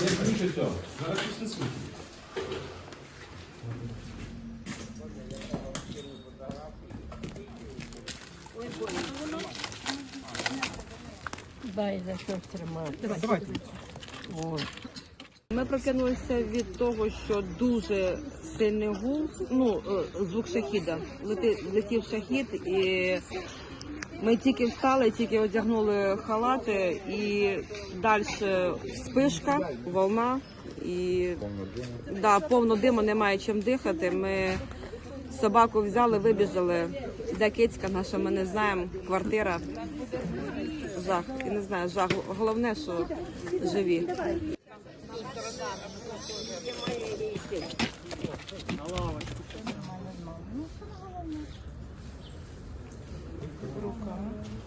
Я включу все. Зараз щось не світло. Дай за що тримати. Ми прокинулися від того, що дуже сильний гул, ну, е, звук шахіда. Летів шахід і ми тільки встали, тільки одягнули халати, і далі спишка, волна, і да, повно диму, немає чим дихати. Ми собаку взяли, вибіжали. Де кицька наша, ми не знаємо. Квартира. Жах. І не знаю, жах. Головне, що живі. Um,